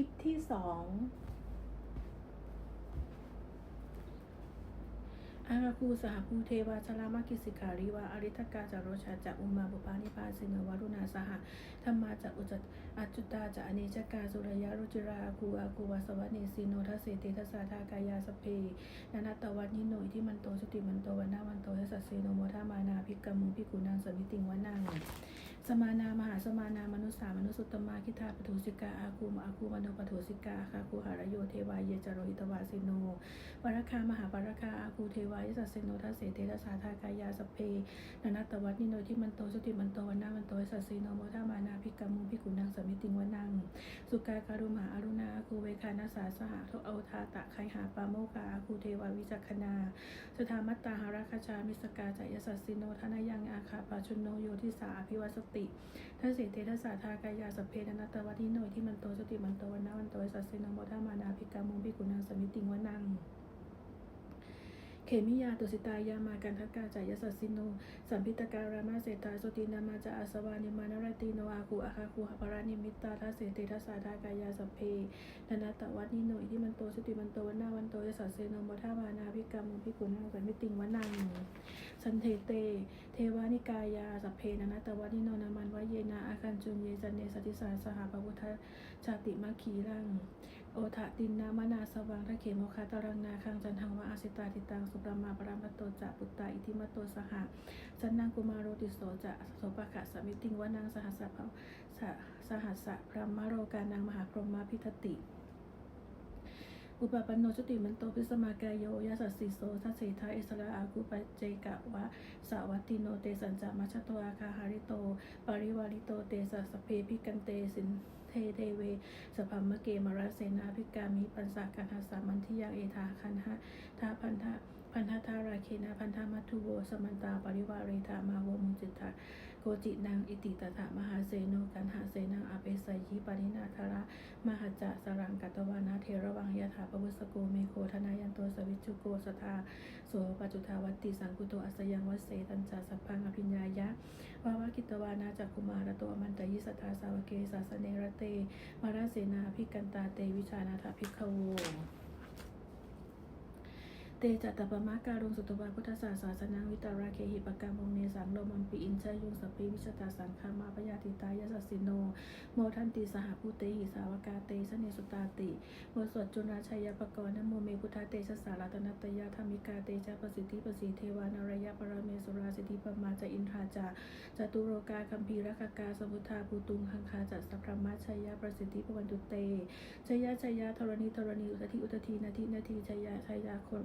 ลิปที่สองอาราคูสหภูเทวาชลามากิสิการีวาอริทกาจารชาจะอุมาบุปานิพาสินวารุณาสหธรรมาจะอุจจอัจจุตาจะอเนจกาสุรยารุจิราคูอาคูวาสวัสเนสีโนทัสเสติทัสสาทากายาสเพนานาตวันิโนอิทิมันโตสุติมันโตวันนาวันโตทัสสะเสโนโมทามานาภิกกมุภิกุนังสมิติงวนัง สมานามหาสมานามนุษย์สามนุษย์สุตตมาคิทาปทุสิกาอาคูมอาคูมโนปทุสิกาอาคาคูหารโยเทวายเยจโรหิตวาสิโนปารคามหาปารคาอาคูเทวายสัสเสโนทัสเสเตทัสสาทากายาสเพนนัตวัตนิโนที่มันโตสุติมันโตวันนามันโตสัสเสโนโมทามานาภิกกมุภิกุนังสมิติงวนังสุกาการุมหาอรุณาอาคูเวคานาสาสหทุเอาทาตะไคหาปาโมกาอาคูเทวาวิจักขณาสธามัตตาหาราคชามิสกาจายสัสสิโนทนายังอาคาปาชุนโนโยทิสาอภิวัสติทัสเสเทัสสาทากายาสพเพนนัตตวัติโนยที่มันโตสติมันโตวันนาวันโตสัสสิโนโมทามานาภิกามุงภิกุนังสมิติงวนัง เขมิยาตุสิตายามากันทักกาจายสัสสิโน สัมพิตการามาเสตาสตินามาจาอาสวานิมานารติโนอาคูอาคาคูหปารานิมิตตาทัสเสเตทัสสาทากายาสพเพนนัตตวัติโนยที่มันโตสติมันโตวันนาวันโตสัสสิโนโมทามานาภิกามุงภิกุนังสมิติงวนังสันเทเต เทวานิกายาสัพเพนะนะตวันิโนนามันวเยนาอาคันจุนเยจันเนสติสาสหปพุทธชาติมาคีรัง โอทะตินนามนาสวังทะเขโมคาตารังนาคังจันทังวะอาสิตาติตังสุปรามาปรามตโตจะปุตตาอิทิมตโตสหะสันนังกุมารโรติโสจะโสปะขะสมิติงวนังสหัสสะภะสะสหัสสะพระมโรกานังมหาพรหมาพิทติอุปปันโนชุติมันโตพิสมากายโยยาสัสสิโสทัสเสทาเอสระอากุปเจกะวะสาวัตติโนเตสัญจามัชโตอาคาหาริโตปาริวาริโตเตสัสเพพิกันเตสิน เทเทเวสพัมมะเกมรสเสนาภิกามิปัญสาการหาสามันทิยังเอทาคันหะทาพันธะพันธะทาราเคนาพันธะมัทุโวสมันตาปริวาเรธามาโวมุจิตา โกจินังอิติตถามหาเสโนกันหาเสนังอาเปสยิปารินาธาระมหจจะสรังกัตวานาเทระวังยถาปวุสโกเมโคธนายันโตสวิจุโกสทาโสปจุทาวัตติสังกุโตอัสยังวัเสตัญจาสัพพังอภิญญายะวาวากิตวานาจักคุมารโตอมันตยิสทธาสาวเกสาสเนรเตมาราเสนาภิกันตาเตวิชานาถภิกขโว เตจัตตปมาการุงสุตวาพุทธศาสนาสนังวิตาราเคหิปกรรมงเนสังโลมัมปีอินชยุงสพเพวิชตาสังคามาปยาติตายสัสสิโน โมทันติสหภูเตหิสาวกาเตสเนสุตาติโมสวดจุนาชัยปกรณ์นโมเมพุทธเตชะสารัตนัตยาธรรมิกาเตจาประสิทธิประสีเทวานารยปรเมสุราสิทธิปมาจาอินทราจาจตุโรกาคัมภีรคกาสมุทธาภูตุงคังคาจัสพรมัชยาประสิทธิปวันตุเตชยาชยาธรณีธรณีอุตติอุตทีนาทีนาทีชยาชยาคน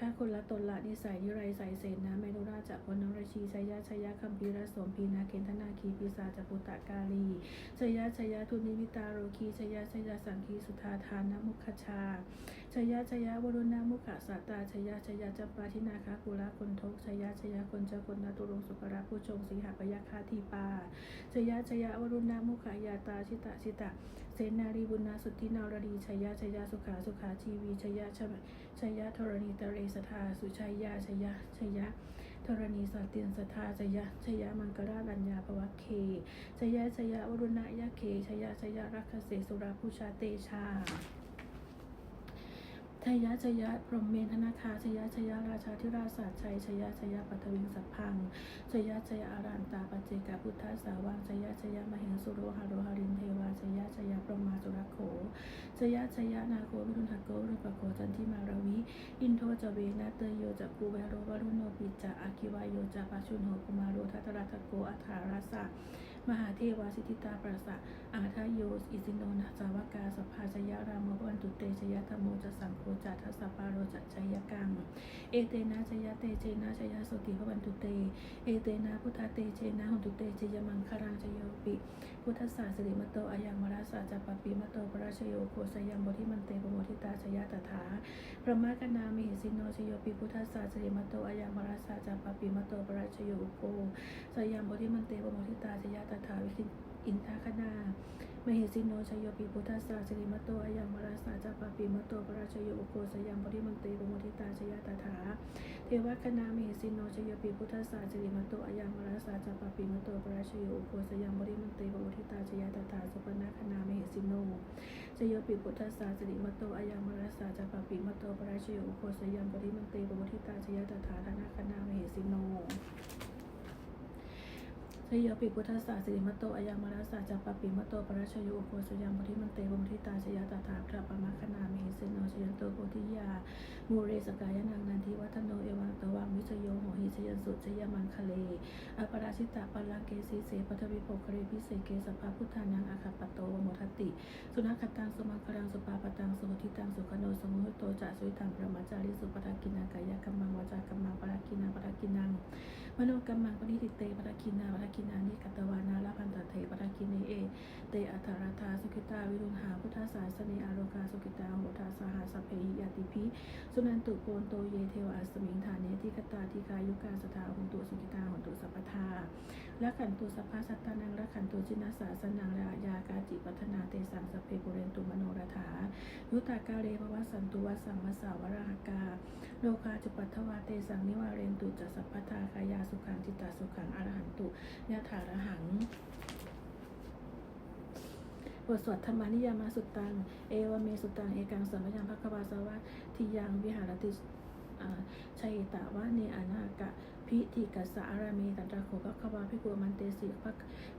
ข้าคนละตนละนิสัยนิไรใสเสนาเมนุราจะพนรชีชยะชยะคัมพีรสมพีนาเกณฑนาคีปิสาจปุตตะกาลีชยะชยะทุนิมิตาโรคีชยะชยะสังคีสุธาทานนมุขชาชยะชยะวรุณามุขสัตตาชยะชยะจัปปาทินาคากุละคนทกชยะชยะคนเจ้าคนนาตุรงสุกระผู้ชงสีหปยาคาทีปาชยะชยะวรุณามุขยาตาชิตะชิตะเสนารีบุญนาสุทธินารดีชยะชยะสุขาสุขาชีวีชยะชมชยะธรณีตเรสทาสุชัยยาชยะชยะธรณีสตินสทาชยะชยะมังกราบัญญาภวะเคชยะชยะวรุณยะเคชยะชยะรักเสสุราผู้ชาเตชา ชยะชยะพรหมเมธนาคาชยะชยะราชาธิราชสัจชัยชยะชยะปัทวิงสัพพังชยะชยะอารันตาปเจกาพุทธสาวังชยะชยะมเหสุโรหาโรหารินเทวาชยะชยะพรหมาสุรโขชยะชยะนาโควิรุณหโกรุปโกจันทิมาราวิอินโทจเวนะเตยโยจะกูเวโรวรุโนปิจจะอาคิวายโยจะปาชุนโหกุมาโรทัตระทะโกอัฏฐาราสะ มหาเทวาสิทธิตาปราสะอาทาโยอิสิโนนะสาวกาสภาชยรามวันตุเตชยธรรมโมจะสังโฆจัทัสปาโรจะชยกังเอเตนะชยเตเจนะชยโสติพวันตุเต เอเตนะพุทธเตเจนะหุนตุเตเจยมังคารังชโยปิ พุทธศาสริมโตอายังมราสาจปปปีมโตปราชโยโคสยังบทิมันเตปโมทิตาชยตถาพระมากนามิหิสิโนชโยปิพุทธศาสริมโตอายังมราสาจปปปีมโตปราชโยโคสยังบทิมันเตปโมทิตาชยตถาวิคิอินทาคณามหิสิโนชโยปิพุทธศาสิริมโตอายังมราสาจัปปปีมโตปราชโยโคสยังบทิมันเตปโมทิตาชยตถาเทวคณามหิสิโนชโยปิพุทธศาสิริมโตอายังมราสาจัปปปีมโตปราชโยโคสยังบทิมันเตปโมทิตาชยตถาสุปนาคณามหิสิโนชโยปิพุทธัสสะสิริมตโตอายามรัสสะจัปปปิมตโตปราชโยอุโคสยัมปริมันเตปวุทิตาชยตถาธนาคณามเหสิโน ชยปิพุทธศาสิริมตโตอายามรัสสะจัปปปิมตโตปราชยุโคสยามปริมันเตปวุทิตาชยาตถาพระปมาคณามเสิโนชยันโตโพธิยามูเรสกายนังนันทิวัฒโนเอวังตวังวิชโยโหหิชยันสุชยามังคะเลอปราชิตะปัลลังเกสีเสปัทวิโภคเรพิเศษเกสภาพุทธานังอาคาปโตวโมทติ สุนัขตังสุมังคลังสุปาปตังสุทิตังสุขโนสมุหโตจะสุยตังประมาจาริสุปทากินังกายกัมมังวจากัมมังปรากินังปรากินัง มโนกัมมังปณิติเตปรากินาปรากินานิกัตวานาลพันตเทปรากิเนเอ เตอัตถรธาสุขิตาวิรุณหาพุทธาสาสเนอารกาสุขิตาโหทาสหาสเพหิยติพิสุนันตุโกนโตเยเทวาสมิงฐานเนติกตาทิกายุกาสทาหุนตุสุขิตาหุนตุสัพพทา ละขันตุสัพพะสัตตานังละขันตุจินาสาสนังรายากาจิปัฒนาเตสังสเพปุเรนตุมโนรถา ยุตากาเรภวสันตุวสังวสาวราหกา โลคาจุปัทวาเตสังนิวาเรนตุจัสัพพทากายาสุขังจิตตาสุขังอรหันตุยะถาระหังบทสวดธรรมานิยามาสุตตัง เอวเมสุตตัง เอกังสัมปยังภควาสวะทิยังวิหารติชัยตาวะเนอานากะ พิธิกัสสะอารามีตันตระโขภควาพิกุมันเตสิภ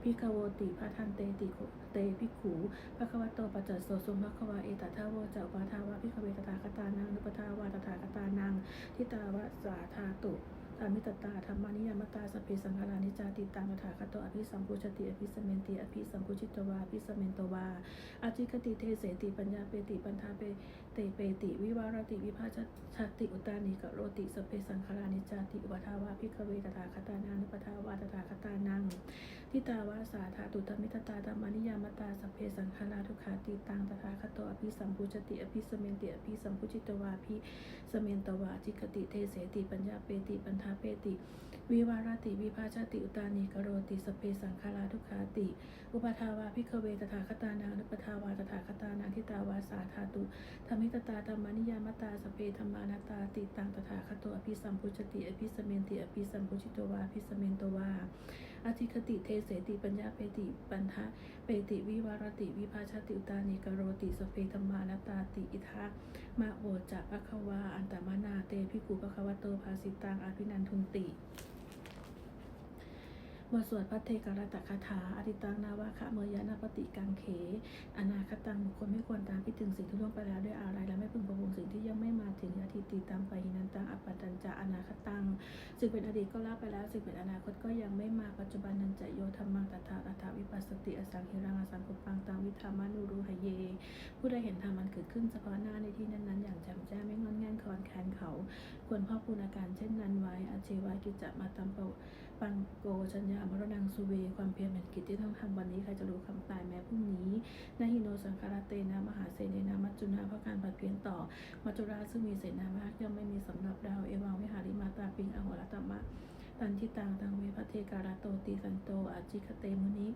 พิกโวติพระทันเตติโขเตพิขูภควโตปัจจโสสมภควาเอตทาวโจปาทาวะพิกเวตถาคตานังนุปทาวาตถาคตานังทิตาวะสาธาตุธรรมิตตาธรรมานิยามตาสเพสังขารานิจาติตังตถาคตโตอภิสัมพุชติอภิสเมนติอภิสัมพุชิตวาอภิสเมนตวาอาจิคติเทเสติปัญญาเปติปัญทาเป เตเปติวิวารติวิภาชชาติอุตานิกะโรติสเพสังขารานิจาติอุปทาวาพิกเวตถาคตานังนุปทาวาตถาคตานังทิตาวาสาธาตุธรรมิตตาธรรมานิยามตาสเพสังขาราทุขาติตังตถาคตโตอภิสัมพุชติอภิสเมนติอภิสัมพุชิตวาภิสเมนตวาจิคติเทเสติปัญญาเปติปัญทาเปติ วิวารติวิภาชติอุตานิกโรติสเพสังคาราทุกขาติ อุปทาวาพิกเวตถาคตานังนุปทาวาตถาคตานังทิตาวาสาธาตุธรรมิตตาธรรมานิยามตาสเพธรรมานาตาติตังตถาคตอภิสัมพุชติอภิสเมนติอภิสัมพุชิตวาอภิสเมนตวา อธิคติเทเสติปัญญาเปติปันทะเปติวิวารติวิภาชติอุตานิกโรติสเฟธรรมานาตาติอิทะมะโวจะภควาอันตมนาเตพิกุภควโตภาสิตังอภินันทุนติ บทสวดพระเทการตคาถาอธิตังนาวาคะเมยานาปฏิกังเข อนาคตังบุคคลไม่ควรตามคิดถึงสิ่งที่ล่วงไปแล้วด้วยอะไรและไม่พึงประวงสิ่งที่ยังไม่มาถึงอาทิตติตามไปหินันตังอัปปัตตัญจะอนาคตังสิ่งเป็นอดีตก็ละไปแล้วสิ่งเป็นอนาคตก็ยังไม่มาปัจจุบันนันจะโยธรรมังตถาตถาวิปัสสติอสังหิรังอสังกุปังตังวิธามานุรูหเย ผู้ใดเห็นธรรมันเกิดขึ้นเฉพาะหน้าในที่นั้นๆ อย่างแจ่มแจ้งไม่งอนแงนคอนแคนเขา ควรพ่อปูนอาการเช่นนั้นไว้อาเจวากิจจะมาตามเปา ปังโกชัญญามรณังสุเว ความเพียรเป็นกิจที่ต้องทำวันนี้ใครจะรู้คำตายแม้พรุ่งนี้นาฮิโนสังคาราเตนะมหาเสนนะมัจจุนาเพราะการผัดเพียรต่อ มัจจุราซึ่งมีเสนามากย่อมไม่มีสำหรับเราเอวังวิหาริมาตาปิงอโหรตมะตันทิตังตังเวพระเทการาโตติสันโตอาจิคเตมุนิ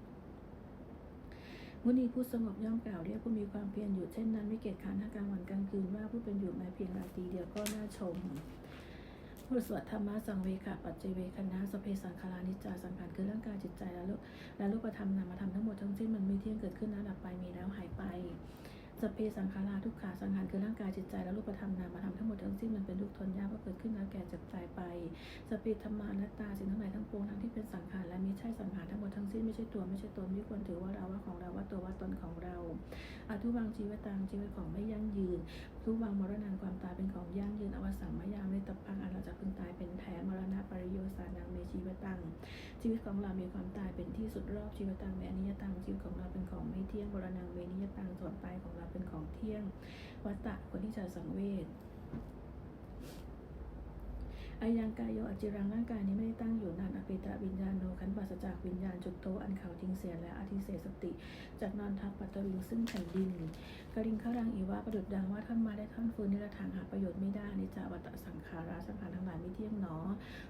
มุนีผู้สงบย่อมกล่าวเรียกผู้มีความเพียรอยู่เช่นนั้นไม่เกียจขานทั้งกลางวันกลางคืนว่าผู้เป็นอยู่แม้เพียงราตรีเดียวก็น่าชม บทสวดธรรมะสังเวคะปัจเจเวคณะสเพสังขารานิจจาสังขารคือร่างกายจิตใจและรูปและรูปธรรมนามธรรมทั้งหมดทั้งสิ้นมันไม่เที่ยงเกิดขึ้นแล้วดับไปมีแล้วหายไปสเพสังขาราทุกขาสังขารคือร่างกายจิตใจและรูปธรรมนามธรรมทั้งหมดทั้งสิ้นมันเป็นทุกทนยากเพราะเกิดขึ้นแล้วแก่เจ็บตายไปสเพธรรมานัตตาสิ่งทั้งหลายทั้งปวงทั้งที่เป็นสังขารและม่ใช่สังขารทั้งหมดทั้งสิ้นไม่ใช่ตัวไม่ใช่ตนไม่ควรถือว่าเราว่าของเราว่าตัวว่าตนของเราอทุวังชีวิตังชีวิตของไม่ยั่งยืนทุวังมรณังความตายเป็นของยั่งยืนอวสังมายา ตับพังอันเราจะพึงตายเป็นแท้มรณะปริโยสานังเมชีวตัง ชีวิตของเรามีความตายเป็นที่สุดรอบชีวิตตังเมอนิยตังชีวิตของเราเป็นของไม่เที่ยงมรณังเมนิยตังส่วนตายของเราเป็นของเที่ยง วัตตะคนที่จะสังเวชอายังกายโยอจิรังร่างกายนี้ไม่ได้ตั้งอยู่นาน วิญญาณจุดโตอันเขาทิ้งเสียและอธิเสสติ จากนอนทับปัตตวิงซึ่งแผ่นดินกริงข้ารังอีวะประดุดดังว่าท่านมาได้ท่านฟื้นนิรทางหาประโยชน์ไม่ได้นิจาวัตสังขาราสังขารทั้งหลายไม่เที่ยงหนอ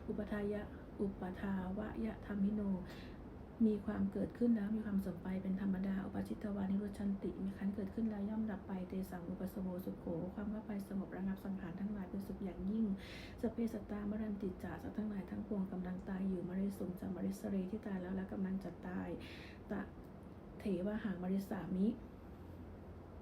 อุปทายะอุปทาวะยะธรรมิโนมีความเกิดขึ้นแล้วมีความสมไปเป็นธรรม ชิตวานิรุชันติ มีขันเกิดขึ้นแล้วย่อมดับไป เตสังอุปสโวสุโข ความว่าไปสงบระงับสังขารทั้งหลายเป็นสุขอย่างยิ่ง สเพสตามรันติจาสัตว์ทั้งหลายทั้งปวงกำลังตายอยู่มริสุมจามริสเรที่ตายแล้วและกำลังจะตายตะเถวะหางมริสามิ